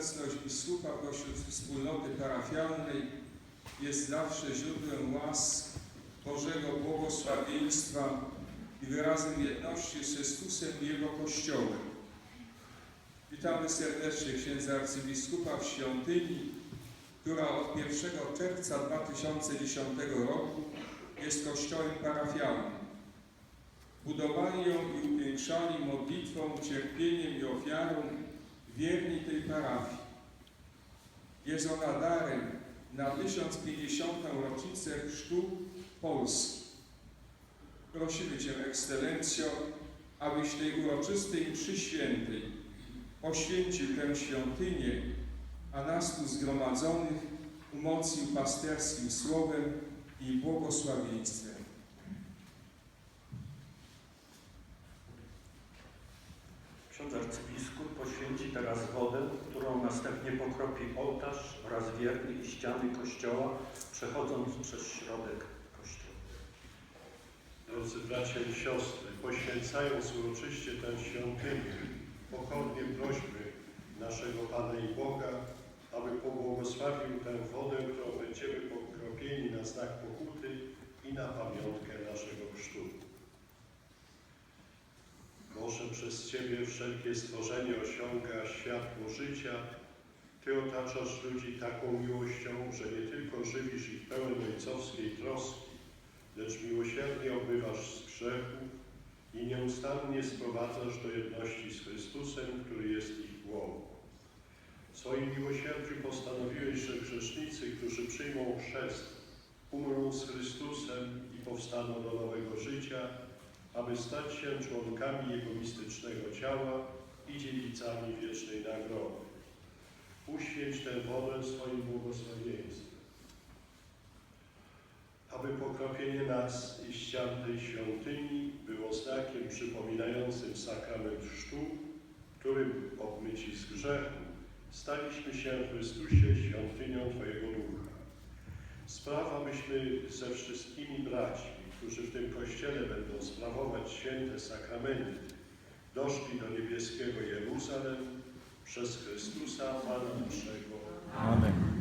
obecność biskupa pośród wspólnoty parafialnej jest zawsze źródłem łask Bożego błogosławieństwa i wyrazem jedności z Chrystusem i Jego Kościołem. Witamy serdecznie księdza arcybiskupa w świątyni, która od 1 czerwca 2010 roku jest kościołem parafialnym. Budowali ją i upiększali modlitwą, cierpieniem i ofiarą wierni tej parafii. Jest ona darem na 1050. rocznicę chrztu Polski. Prosimy Cię, Ekscelencjo, abyś tej uroczystej mszy świętej poświęcił tę świątynię, a nas tu zgromadzonych umocnił pasterskim słowem i błogosławieństwem. Teraz wodę, którą następnie pokropi ołtarz oraz wierny i ściany kościoła, przechodząc przez środek kościoła. Drodzy bracia i siostry, poświęcając uroczyście tę świątynię, pokornie prośmy naszego Pana i Boga, aby pobłogosławił tę wodę, którą będziemy pokropieni na znak pokuty i na pamiątkę naszego chrztu. Boże, przez Ciebie wszelkie stworzenie osiąga światło życia. Ty otaczasz ludzi taką miłością, że nie tylko żywisz ich pełen ojcowskiej troski, lecz miłosiernie obmywasz z grzechu i nieustannie sprowadzasz do jedności z Chrystusem, który jest ich głową. W swoim miłosierdziu postanowiłeś, że grzesznicy, którzy przyjmą chrzest, umrą z Chrystusem i powstaną do nowego życia, aby stać się członkami Jego mistycznego ciała i dziedzicami wiecznej nagrody. Uświęć tę wodę swoim błogosławieństwem aby pokropienie nas i ścian tej świątyni było znakiem przypominającym sakrament chrztu, którym obmyci z grzechu staliśmy się w Chrystusie świątynią Twojego Ducha. Spraw, abyśmy ze wszystkimi braćmi, którzy w tym Kościele będą sprawować święte sakramenty, doszli do niebieskiego Jeruzalem przez Chrystusa Pana naszego. Amen.